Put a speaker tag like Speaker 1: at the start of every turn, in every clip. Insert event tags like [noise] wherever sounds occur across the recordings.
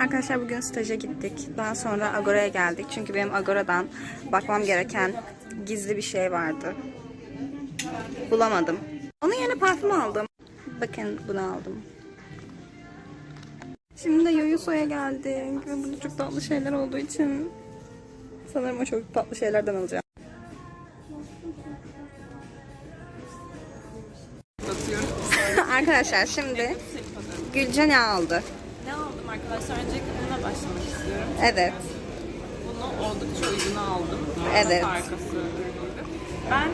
Speaker 1: Arkadaşlar bugün staja gittik. Daha sonra Agora'ya geldik. Çünkü benim Agora'dan bakmam gereken gizli bir şey vardı. Bulamadım. Onun yerine parfüm aldım. Bakın bunu aldım. Şimdi de Yoyoso'ya geldik. Ve çok tatlı şeyler olduğu için sanırım o çok tatlı şeylerden alacağım. [laughs] Arkadaşlar şimdi Gülce ne aldı?
Speaker 2: Arkadaşlar? Öncelikle bununla başlamak istiyorum.
Speaker 1: Evet.
Speaker 2: Bunu oldukça uyguna aldım.
Speaker 1: Evet.
Speaker 2: Markası ürünüydü. Ben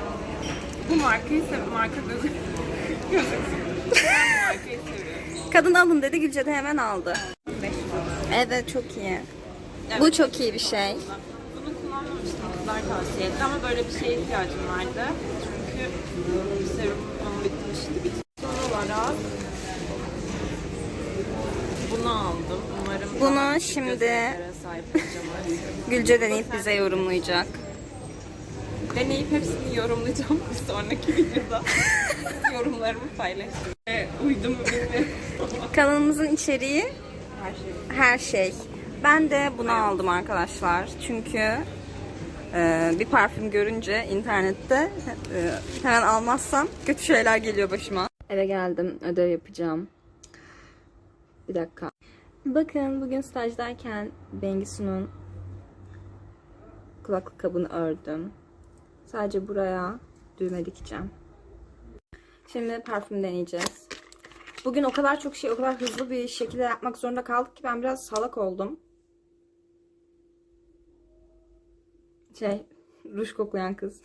Speaker 2: bu markayı seviyorum. Marka gözü [laughs] gözüksün. Ben bu markayı seviyorum.
Speaker 1: Kadın alın dedi Gülce de hemen aldı. Evet çok iyi. Bu çok iyi bir şey.
Speaker 2: Bunu kullanmamıştım. Kızlar tavsiye etti ama böyle bir şeye ihtiyacım vardı. Çünkü serum onu bitmişti. Bitti. Son olarak bunu aldım. Umarım
Speaker 1: Bunu şimdi-. Gülce deneyip bize yorumlayacak.
Speaker 2: Deneyip hepsini yorumlayacağım bir sonraki videoda. [laughs] Yorumlarımı paylaşacağım. Ve uydu mu bilmiyorum.
Speaker 1: Kanalımızın içeriği
Speaker 2: Her şey.
Speaker 1: her şey. Ben de bunu aldım arkadaşlar. Çünkü e, bir parfüm görünce internette e, hemen almazsam kötü şeyler geliyor başıma. Eve geldim. Ödev yapacağım. Bir dakika. Bakın bugün stajdayken Bengisu'nun kulaklık kabını ördüm. Sadece buraya düğme dikeceğim. Şimdi parfüm deneyeceğiz. Bugün o kadar çok şey, o kadar hızlı bir şekilde yapmak zorunda kaldık ki ben biraz salak oldum. Şey, ruj koklayan kız.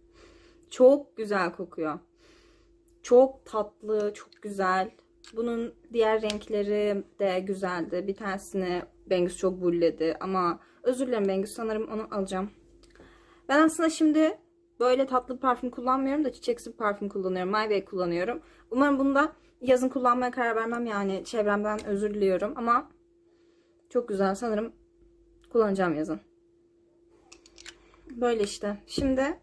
Speaker 1: [laughs] çok güzel kokuyor. Çok tatlı, çok güzel. Bunun diğer renkleri de güzeldi. Bir tanesini Bengüs çok bulledi ama özür dilerim Bengüs sanırım onu alacağım. Ben aslında şimdi böyle tatlı parfüm kullanmıyorum da çiçeksi bir parfüm kullanıyorum. My Way kullanıyorum. Umarım bunu da yazın kullanmaya karar vermem yani çevremden özür diliyorum ama çok güzel sanırım kullanacağım yazın. Böyle işte. Şimdi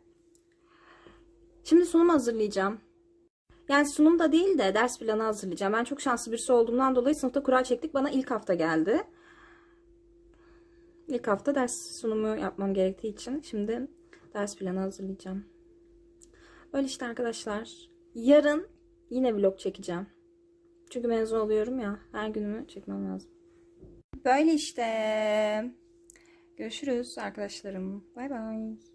Speaker 1: şimdi sunum hazırlayacağım. Yani sunum da değil de ders planı hazırlayacağım. Ben çok şanslı birisi olduğumdan dolayı sınıfta kura çektik. Bana ilk hafta geldi. İlk hafta ders sunumu yapmam gerektiği için şimdi ders planı hazırlayacağım. Böyle işte arkadaşlar. Yarın yine vlog çekeceğim. Çünkü mezun oluyorum ya. Her günümü çekmem lazım. Böyle işte. Görüşürüz arkadaşlarım. Bay bay.